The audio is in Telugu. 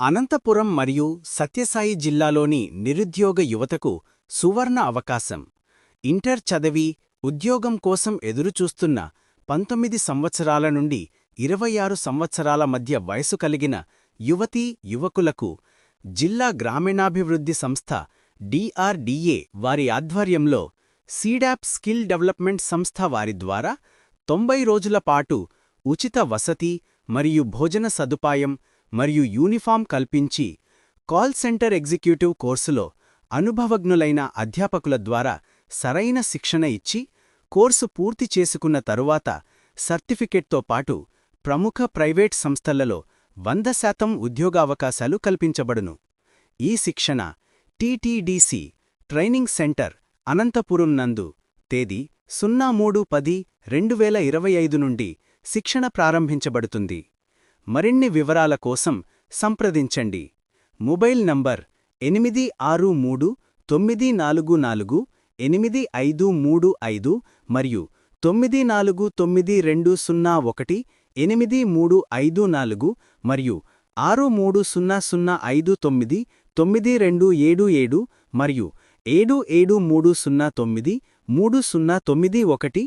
అనంతపురం మరియు సత్యసాయి జిల్లాలోని నిరుద్యోగ యువతకు సువర్ణ అవకాశం. ఇంటర్ చదివి ఉద్యోగం కోసం ఎదురుచూస్తున్న పంతొమ్మిది సంవత్సరాల నుండి ఇరవై ఆరు సంవత్సరాల మధ్య వయసు కలిగిన యువతీ యువకులకు జిల్లా గ్రామీణాభివృద్ధి సంస్థ డిఆర్డీఏ వారి ఆధ్వర్యంలో సీడాప్ స్కిల్ డెవలప్మెంట్ సంస్థ వారి ద్వారా తొంభై రోజుల పాటు ఉచిత వసతి మరియు భోజన సదుపాయం మరియు యూనిఫామ్ కల్పించి కాల్ సెంటర్ ఎగ్జిక్యూటివ్ కోర్సులో అనుభవజ్ఞులైన అధ్యాపకుల ద్వారా సరైన శిక్షణ ఇచ్చి కోర్సు పూర్తి చేసుకున్న తరువాత సర్టిఫికెట్తో పాటు ప్రముఖ ప్రైవేట్ సంస్థలలో వంద శాతం ఉద్యోగావకాశాలు కల్పించబడును. ఈ శిక్షణ టీటీడీసీ ట్రైనింగ్ సెంటర్ అనంతపురం నందు తేదీ సున్నా మూడు పది రెండు వేల ఇరవై ఐదు నుండి శిక్షణ ప్రారంభించబడుతుంది. మరిన్ని వివరాల కోసం సంప్రదించండి. మొబైల్ నంబర్ ఎనిమిది ఆరు మూడు తొమ్మిది నాలుగు నాలుగు ఎనిమిది ఐదు మూడు ఐదు మరియు తొమ్మిది నాలుగు తొమ్మిది రెండు సున్నా ఒకటి ఎనిమిది మూడు ఐదు నాలుగు మరియు ఆరు మూడు సున్నా సున్నా ఐదు తొమ్మిది తొమ్మిది రెండు ఏడు ఏడు మరియు ఏడు ఏడు మూడు సున్నా తొమ్మిది మూడు సున్నా తొమ్మిది ఒకటి